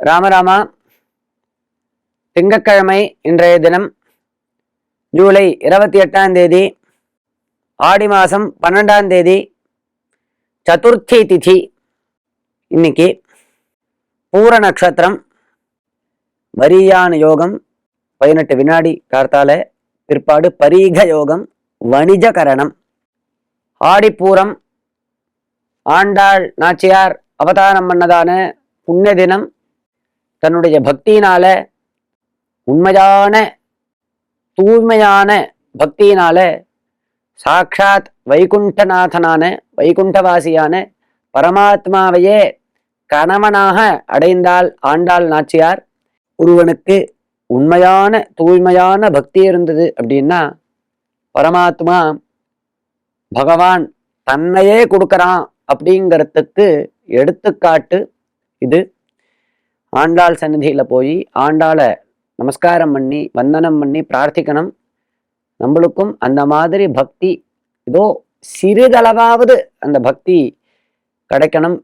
ராமராமா திங்கக்கிழமை இன்றைய தினம் ஜூலை இருபத்தி எட்டாம் தேதி ஆடி மாதம் பன்னெண்டாம் தேதி சதுர்த்தி திதி இன்னைக்கு பூர நட்சத்திரம் வரியான யோகம் பதினெட்டு வினாடி கார்த்தால பிற்பாடு பரீக யோகம் வணிஜகரணம் ஆடிப்பூரம் ஆண்டாள் நாச்சியார் அவதாரம் பண்ணதான புண்ணிய தினம் தன்னுடைய பக்தியினால உண்மையான தூய்மையான பக்தியினால சாக்ஷாத் வைகுண்டநாதனான வைகுண்டவாசியான பரமாத்மாவையே கணவனாக அடைந்தால் ஆண்டாள் நாச்சியார். ஒருவனுக்கு உண்மையான தூய்மையான பக்தி இருந்தது அப்படின்னா பரமாத்மா பகவான் தன்னையே கொடுக்கறான் அப்படிங்கிறதுக்கு எடுத்துக்காட்டு இது. ஆண்டாள் சந்நிதியில போய் ஆண்டாளை நமஸ்காரம் பண்ணி வந்தனம் பண்ணி பிரார்த்திக்கணும். நம்மளுக்கும் அந்த மாதிரி பக்தி ஏதோ சிறிதளவாவது அந்த பக்தி கிடைக்கணும்.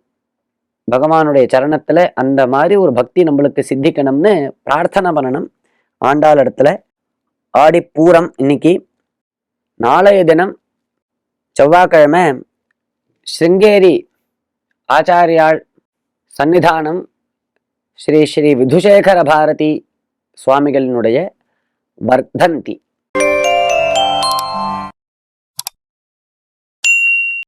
பகவானுடைய சரணத்தில் அந்த மாதிரி ஒரு பக்தி நம்மளுக்கு சித்திக்கணும்னு பிரார்த்தனை பண்ணணும். ஆண்டாள் இடத்துல ஆடி பூரம் இன்னைக்கு. நாளைய தினம் செவ்வாய்க்கிழமை சிருங்கேரி ஆச்சாரியாள் சன்னிதானம் ஸ்ரீ ஸ்ரீ விதுசேகர பாரதி சுவாமிகளினுடைய வர்தந்தி